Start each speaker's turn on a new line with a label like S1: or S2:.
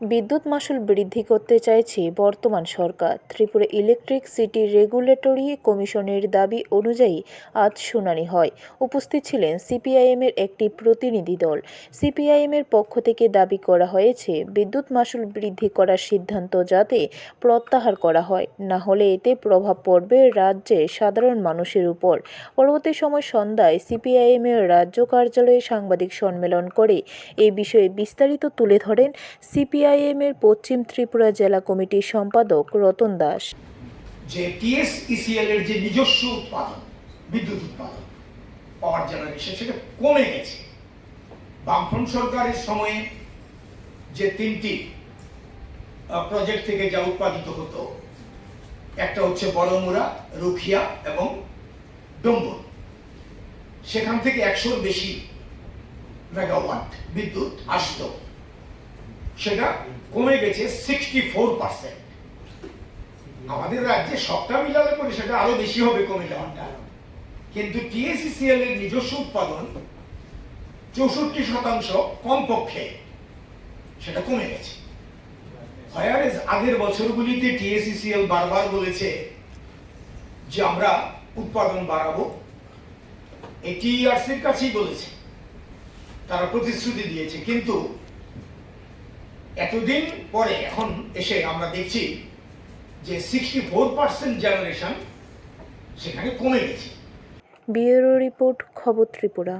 S1: বিদ্যুৎ মাশুল বৃদ্ধি করতে চাইছে বর্তমান সরকার। ত্রিপুরা ইলেকট্রিক সিটি রেগুলেটরি কমিশনের দাবি অনুযায়ী আজ শুনানি হয়। উপস্থিত ছিলেন সিপিআইএমের একটি প্রতিনিধি দল। সিপিআইএমের পক্ষ থেকে দাবি করা হয়েছে, বিদ্যুৎ মাশুল বৃদ্ধি করার সিদ্ধান্ত যাতে প্রত্যাহার করা হয়, না হলে এতে প্রভাব পড়বে রাজ্যে সাধারণ মানুষের উপর। পরবর্তী সময় সন্ধ্যায় সিপিআইএমের রাজ্য কার্যালয়ে সাংবাদিক সম্মেলন করে এই বিষয়ে বিস্তারিত তুলে ধরেন সিপিআইএম এর পশ্চিম ত্রিপুরা জেলা কমিটির সম্পাদক রতন দাস।
S2: যে টিএসইসিএল এর যে নিজস্ব উৎপাদন, বিদ্যুৎ উৎপাদন, পাওয়ার জেনারেশন সেটা কমে গেছে। বামফ্রন্ট সরকারের সময়ে যে তিনটি প্রজেক্ট থেকে যা উৎপাদিত হতো, একটা হচ্ছে বড়মুড়া, রুখিয়া এবং ডম্বর। সেখান থেকে একশোর বেশি মেগাওয়াট বিদ্যুৎ আসতো। সেটা কমে গেছে সিক্সটি ফোর পার্সেন্ট আমাদের রাজ্যে সবটা মিলালে পরে সেটা আরও বেশি হবে কমে যাওয়াটা। কিন্তু টিএসিসিএল এর নিজস্ব উৎপাদন চৌষট্টি শতাংশ কমপক্ষে সেটা কমে গেছে। হয়ারেজ আগের বছরগুলিতে টিএসিসিএল বারবার বলেছে যে আমরা উৎপাদন বাড়াবো। এটিআরসির কাছেই বলেছে। তারা প্রতিশ্রুতি দিয়েছে। কিন্তু এতদিন পরে এখন এসে আমরা দেখছি যে সিক্সটি ফোর পার্সেন্ট জেনারেশন সেখানে কমে গেছে।
S1: ব্যুরো রিপোর্ট, খবর ত্রিপুরা।